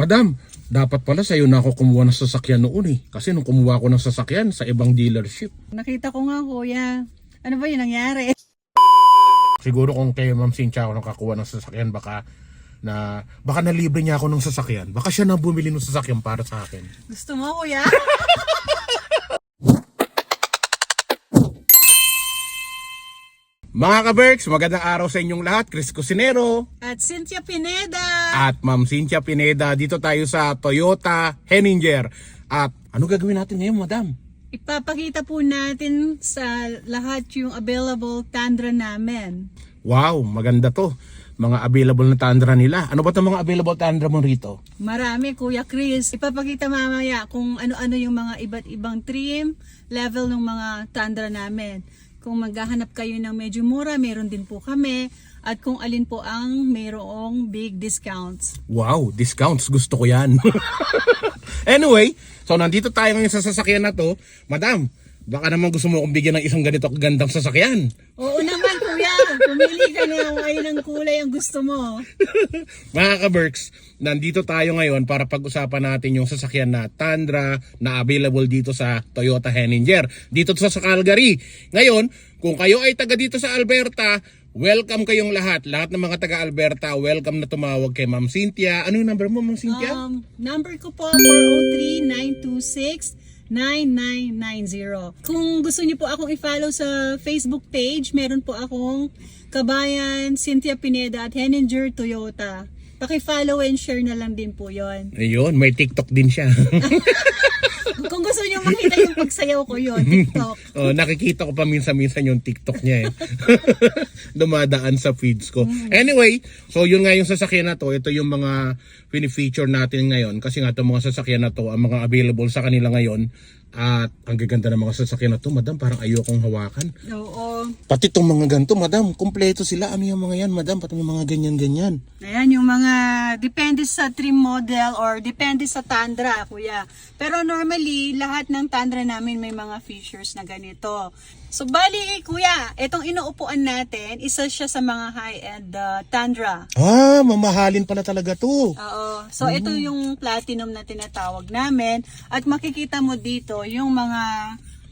Madam, dapat pala sa'yo na ako kumuha ng sasakyan noon eh. Kasi nung kumuha ako ng sasakyan sa ibang dealership. Nakita ko nga kuya. Ano ba yung nangyari? Siguro kung kay Ma'am Cynthia ako nakakuha ng sasakyan, baka na baka nalibre niya ako ng sasakyan. Baka siya na bumili ng sasakyan para sa akin. Gusto mo kuya? Mga ka-Berks, magandang araw sa inyong lahat. Chris Cusinero At Cynthia Pineda. at Ma'am Cynthia Pineda. Dito tayo sa Toyota Henninger. At ano gagawin natin ngayon, Madam? Ipapakita po natin sa lahat yung available Tundra namin. Wow, maganda to. Mga available na Tundra nila. Ano ba itong mga available Tundra mo rito? Marami, Kuya Chris. Ipapakita mamaya kung ano-ano yung mga iba't ibang trim, level ng mga Tundra namin. Kung maghahanap kayo ng medyo mura, meron din po kami. At kung alin po ang mayroong big discounts. Wow, discounts. Gusto ko yan. anyway, so nandito tayo ngayon sa sasakyan na to. Madam, baka naman gusto mo akong bigyan ng isang ganito kagandang sasakyan. Oo Kuya. Pumili ka na kung ayun ang kulay ang gusto mo. Mga ka-Berks, nandito tayo ngayon para pag-usapan natin yung sasakyan na Tundra na available dito sa Toyota Henninger. Dito to sa Calgary. Ngayon, kung kayo ay taga dito sa Alberta, welcome kayong lahat. Lahat ng mga taga Alberta, welcome na tumawag kay Ma'am Cynthia. Ano yung number mo, Ma'am Cynthia? Um, number ko po 403-926-9990. Kung gusto niyo po akong i-follow sa Facebook page, meron po akong Kabayan, Cynthia Pineda at Henninger Toyota. Paki-follow and share na lang din po yon. Ayun, may TikTok din siya. Kung gusto niyo makita yung pagsayaw ko yon, TikTok. oh, nakikita ko pa minsan-minsan yung TikTok niya eh. Dumadaan sa feeds ko. Anyway, so yun nga yung sasakyan na to. Ito yung mga fini-feature natin ngayon. Kasi nga itong mga sasakyan na to, ang mga available sa kanila ngayon. At ang gaganda ng mga sasakyan na to, madam, parang ayokong hawakan. Oo. Pati itong mga ganito, madam, kumpleto sila. Ano yung mga yan, madam? Pati yung mga ganyan-ganyan. Ayan, yung mga depende sa trim model or depende sa Tundra, kuya. Pero normally, lahat ng Tundra namin may mga features na ganito. So, bali, kuya, itong inuupuan natin, isa siya sa mga high-end uh, Tundra. Ah, mamahalin pala talaga to. Oo. So, ito yung platinum na tinatawag namin. At makikita mo dito yung mga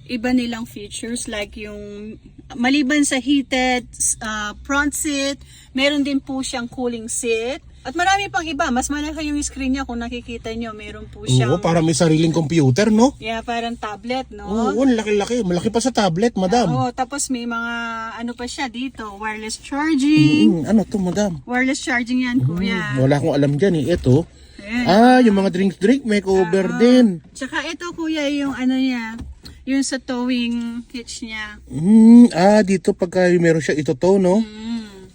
iba nilang features like yung maliban sa heated uh, front seat, meron din po siyang cooling seat. At marami pang iba. Mas malaki yung screen niya kung nakikita nyo. Meron po siyang... Oo, parang may sariling computer, no? Yeah, parang tablet, no? Oo, ang laki-laki. Malaki pa sa tablet, madam. Oo, tapos may mga ano pa siya dito, wireless charging. Mm, ano to, madam? Wireless charging yan, kuya. Wala akong alam dyan eh. Ito. Ayan. Ah, yung mga drinks-drink may cover din. Tsaka ito kuya yung ano niya, yung sa towing hitch niya. Hmm, ah, dito pagka meron siya ito to, no? Mm.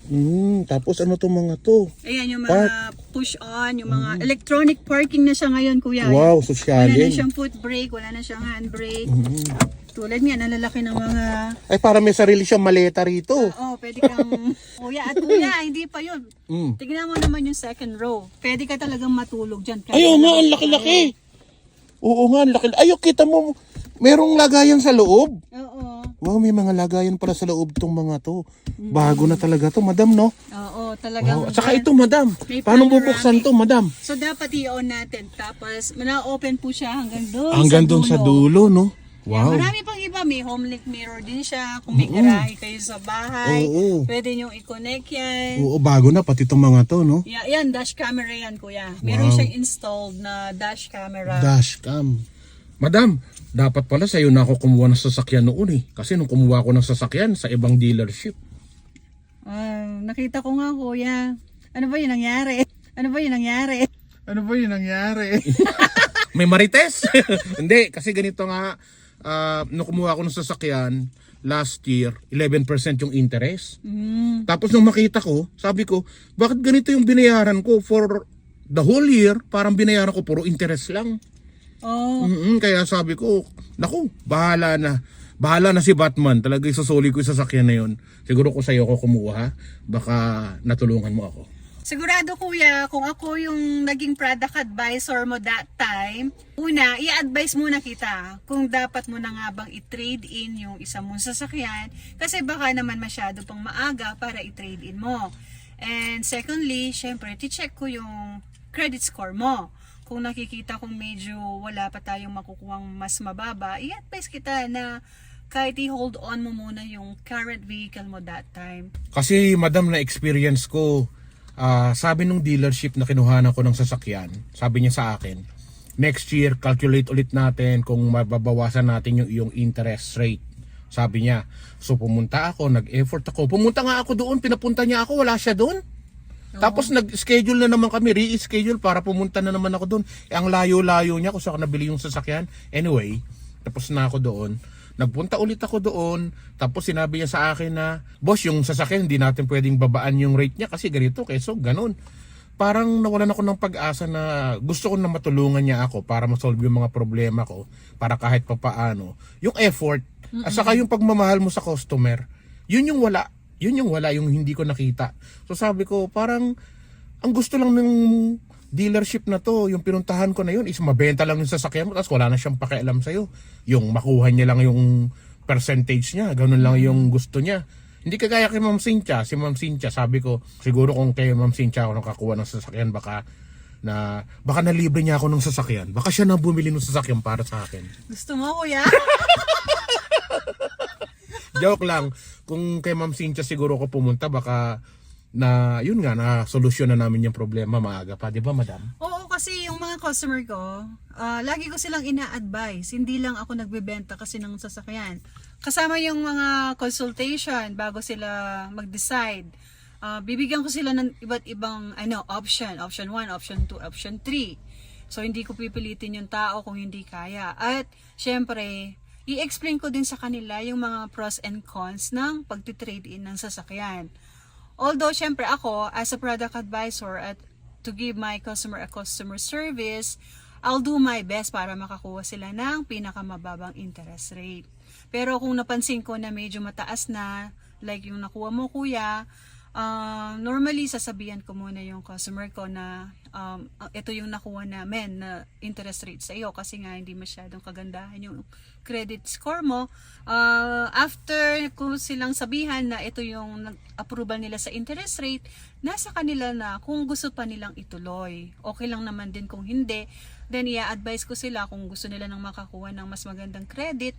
Hmm, tapos ano to mga to? Ayan yung mga push on, yung mga electronic parking na siya ngayon kuya. Wow, Wala na sosyalin. siyang foot brake, wala na siyang handbrake. Hmm. Tulad niya, nalalaki ng mga... Ay, para may sarili siyang maleta rito. Oh, pwede kang... kuya, at kuya, hindi pa yun. Hmm. Tignan mo naman yung second row. Pwede ka talagang matulog dyan. Ayaw nga, ang laki-laki. Oo nga, ang laki. Ayaw, kita mo, merong lagayan sa loob. Oo. Wow, may mga lagayan pala sa loob tong mga to. Bago na talaga to, madam, no? Oo, talagang... Wow. At saka ito, madam. May Paano panoramic. bubuksan to, madam? So, dapat i-on natin. Tapos, na-open po siya hanggang doon Hanggang doon sa dulo, no? Yeah, Wow. marami pang iba. May home link mirror din siya. Kung may garahe kayo sa bahay, Oo. pwede nyo i-connect yan. Oo, bago na pati itong mga to, no? Yeah, yan, dash camera yan, kuya. Meron Wow. siyang installed na dash camera. Dashcam. Madam, dapat pala sa'yo na ako kumuha ng sasakyan noon eh. Kasi nung kumuha ako ng sasakyan sa ibang dealership. Ah, nakita ko nga, kuya. Ano ba yung nangyari? Ano ba yung nangyari? Ano ba yung nangyari? May marites? Hindi, kasi ganito nga, ah, nung kumuha ako ng sasakyan last year, 11% yung interest. Mm. Tapos nung makita ko, sabi ko, bakit ganito yung binayaran ko for the whole year? Parang binayaran ko puro interest lang. Oh, mm kaya sabi ko, naku, bahala na. Bahala na si Batman. Talaga isusuli ko yung sasakyan na yun. Siguro kung sa'yo ko kumuha, baka natulungan mo ako. Sigurado kuya, kung ako yung naging product advisor mo that time, una, i-advise muna kita kung dapat mo na nga bang i-trade in yung isa mong sasakyan kasi baka naman masyado pang maaga para i-trade in mo. And secondly, syempre, ti-check ko yung credit score mo. Kung nakikita kong medyo wala pa tayong makukuhang mas mababa, i-advise kita na kahit i-hold on mo muna yung current vehicle mo that time. Kasi madam na experience ko, ah, sabi nung dealership na kinuhanan ko ng sasakyan, sabi niya sa akin, next year calculate ulit natin kung mababawasan natin yung yung interest rate. Sabi niya. So pumunta ako, nag-effort ako. Pumunta nga ako doon, pinapunta niya ako, wala siya doon. Tapos nag-schedule na naman kami, re-schedule para pumunta na naman ako doon. Eh, ang layo-layo niya kung saan ako nabili yung sasakyan. Anyway, tapos na ako doon. Nagpunta ulit ako doon. Tapos sinabi niya sa akin na, Boss, yung sasakyan hindi natin pwedeng babaan yung rate niya kasi ganito, keso ganun. Parang nawalan ako ng pag-asa na gusto ko na matulungan niya ako para masolve yung mga problema ko. Para kahit papaano. Yung effort, at saka yung pagmamahal mo sa customer, yun yung wala. Yun yung wala, yung hindi ko nakita. So sabi ko, parang ang gusto lang ng dealership na to, yung pinuntahan ko na yun, is mabenta lang yung sasakyan mo, tapos wala na siyang pakialam sa'yo. Yung makuha niya lang yung percentage niya, ganun lang yung gusto niya. Hindi kagaya kay Ma'am Cynthia. Si Ma'am Cynthia, sabi ko, siguro kung kay Ma'am Cynthia ako nakakuha ng sasakyan, baka na baka nalibre niya ako ng sasakyan. Baka siya na bumili ng sasakyan para sa akin. Gusto mo, kuya? Joke lang. Kung kay Ma'am Cynthia siguro ko pumunta, baka na yun nga na solusyon na namin yung problema maaga pa, 'di ba, madam? Oo, kasi yung mga customer ko, ah, lagi ko silang ina-advise. Hindi lang ako nagbebenta kasi ng sasakyan. Kasama yung mga consultation bago sila mag-decide. Ah, bibigyan ko sila ng iba't ibang ano, option. Option 1, option 2, option 3. So, hindi ko pipilitin yung tao kung hindi kaya. At, syempre, i-explain ko din sa kanila yung mga pros and cons ng pagtitrade in ng sasakyan. Although, syempre ako, as a product advisor at to give my customer a customer service, I'll do my best para makakuha sila ng pinakamababang interest rate. Pero kung napansin ko na medyo mataas na, like yung nakuha mo kuya, uh, normally sasabihan ko muna yung customer ko na um, ito yung nakuha namin na interest rate sa iyo kasi nga hindi masyadong kagandahan yung credit score mo. Uh, after ko silang sabihan na ito yung approval nila sa interest rate, nasa kanila na kung gusto pa nilang ituloy. Okay lang naman din kung hindi. Then i-advise ko sila kung gusto nila nang makakuha ng mas magandang credit,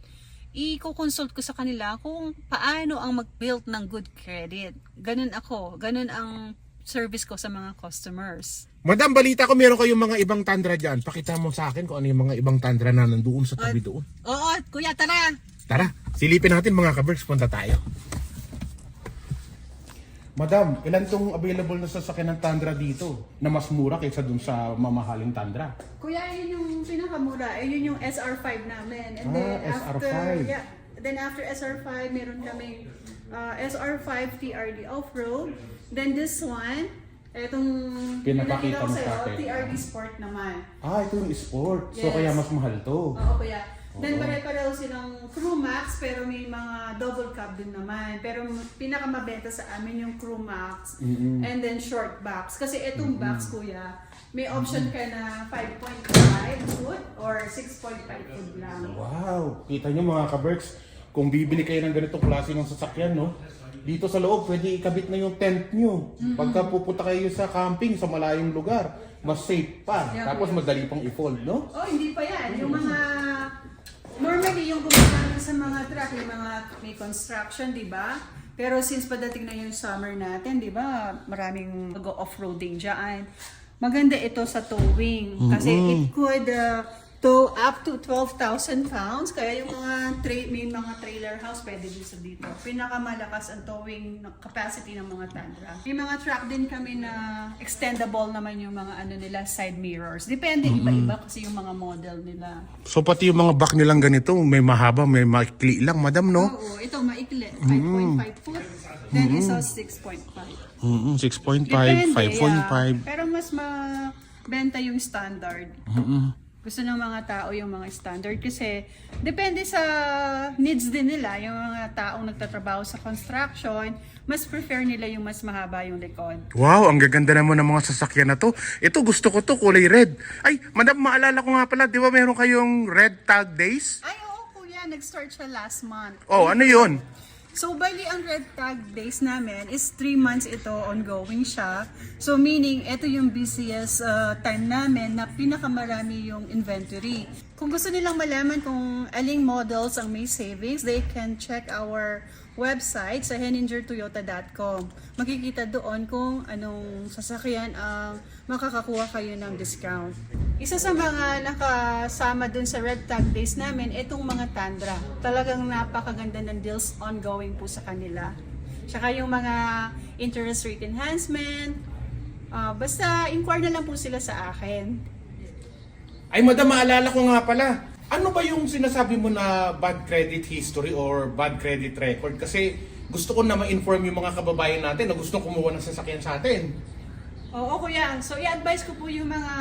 i-consult ko sa kanila kung paano ang mag-build ng good credit. Ganun ako. Ganun ang service ko sa mga customers. Madam, balita ko meron kayong mga ibang tandra dyan. Pakita mo sa akin kung ano yung mga ibang tandra na nandoon sa tabi doon. Oo, kuya, tara! Tara, silipin natin mga kaberks, punta tayo. Madam, ilan tong available na sasakyan ng Tundra dito na mas mura kaysa dun sa mamahaling Tundra? Kuya, yun yung pinakamura. Eh, yun yung SR5 namin. And Ah, then SR5. after, yeah, then after SR5, meron kami uh, SR5 TRD Off-Road. Then this one, etong Pinapakita pinakita ko mo sa'yo, sa akin. TRD Sport naman. Ah, ito yung sport. So Yes. kaya mas mahal to. Oo, kuya. Then pare-pareho silang Crew Max pero may mga double cab din naman. Pero pinakamabenta sa amin yung Crew Max Mm-mm. and then short box. Kasi itong box kuya, may option ka na 5.5 foot or 6.5 foot lang. Wow! Kita nyo mga kaberks, kung bibili kayo ng ganitong klase ng sasakyan, no? Dito sa loob, pwede ikabit na yung tent nyo. Pagka pupunta kayo sa camping, sa malayong lugar, mas safe pa. Yeah, Tapos madali pang i-fold, no? Oh, hindi pa yan. Yung mga normally yung gumagamit sa mga truck, yung mga may construction, di ba? Pero since padating na yung summer natin, di ba? Maraming mag-off-roading dyan. Maganda ito sa towing kasi it could uh, tow up to 12,000 pounds. Kaya yung mga tra- may mga trailer house pwede din sa dito. Pinakamalakas ang towing ng capacity ng mga Tundra. May mga truck din kami na extendable naman yung mga ano nila side mirrors. Depende iba-iba kasi yung mga model nila. So pati yung mga back nilang ganito, may mahaba, may maikli lang, madam, no? Oo, ito maikli, 5.5 foot. Then isa 6.5. Mm-hmm. 6.5, Depende, 5.5. yeah. Pero mas mabenta yung standard. Gusto ng mga tao yung mga standard kasi depende sa needs din nila. Yung mga taong nagtatrabaho sa construction, mas prefer nila yung mas mahaba yung likod. Wow, ang gaganda naman ng mga sasakyan na to. Ito, gusto ko to, kulay red. Ay, madam, maalala ko nga pala, di ba meron kayong red tag days? Ay, oo kuya, nag-start siya last month. Oh, ano yun? So, bali ang red tag days namin is 3 months ito ongoing siya. So, meaning, ito yung busiest uh, time namin na pinakamarami yung inventory. Kung gusto nilang malaman kung aling models ang may savings, they can check our website sa henningertoyota.com. Makikita doon kung anong sasakyan ang makakakuha kayo ng discount. Isa sa mga nakasama dun sa Red Tag Days namin, itong mga Tundra. Talagang napakaganda ng deals ongoing po sa kanila. Tsaka yung mga interest rate enhancement. ah, basta inquire na lang po sila sa akin. Ay, madam, maalala ko nga pala. Ano ba yung sinasabi mo na bad credit history or bad credit record? Kasi gusto ko na ma-inform yung mga kababayan natin na gusto kumuha ng sasakyan sa atin. Oo, kuya. So, i-advise ko po yung mga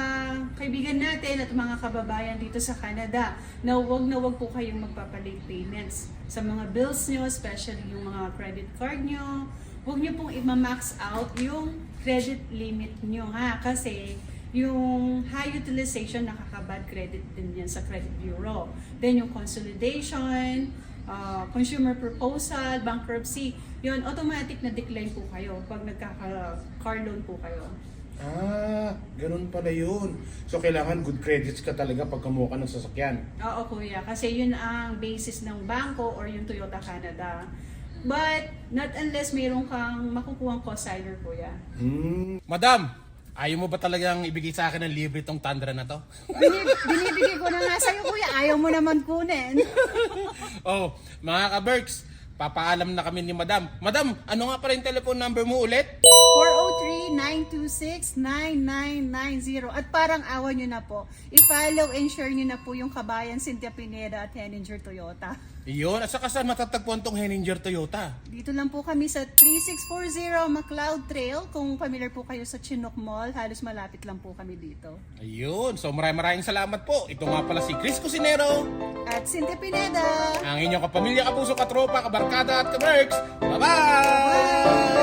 kaibigan natin at mga kababayan dito sa Canada na wag na wag po kayong magpapalate payments sa mga bills nyo, especially yung mga credit card nyo. Huwag nyo pong i-max out yung credit limit nyo ha. Kasi yung high utilization nakaka-bad credit din yan sa credit bureau. Then yung consolidation, uh, consumer proposal, bankruptcy, yun, automatic na decline po kayo pag nagkaka-car loan po kayo. Ah, ganun pala yun. So, kailangan good credits ka talaga pag kumuha ka ng sasakyan. Oo, kuya. Kasi yun ang basis ng bangko or yung Toyota Canada. But, not unless mayroon kang makukuhang cosigner, kuya. Hmm. Madam, ayaw mo ba talagang ibigay sa akin ng libre tong Tundra na to? Binib- binibigay ko na nga sa'yo, kuya. Ayaw mo naman kunin. oh, mga ka-Berks, papaalam na kami ni Madam. Madam, ano nga pa rin telephone number mo ulit? 403-926-9990. At parang awan nyo na po. I-follow and share nyo na po yung kabayan Cynthia Pineda at Henninger Toyota. Iyon, at saka saan matatagpuan tong Henninger Toyota? Dito lang po kami sa 3640 McLeod Trail. Kung familiar po kayo sa Chinook Mall, halos malapit lang po kami dito. Ayun, so maraming maraming salamat po. Ito nga pala si Chris Cusinero, At Cynthia Pineda. ang inyong kapamilya, kapuso, katropa, kabarkada at kaberks. Bye-bye!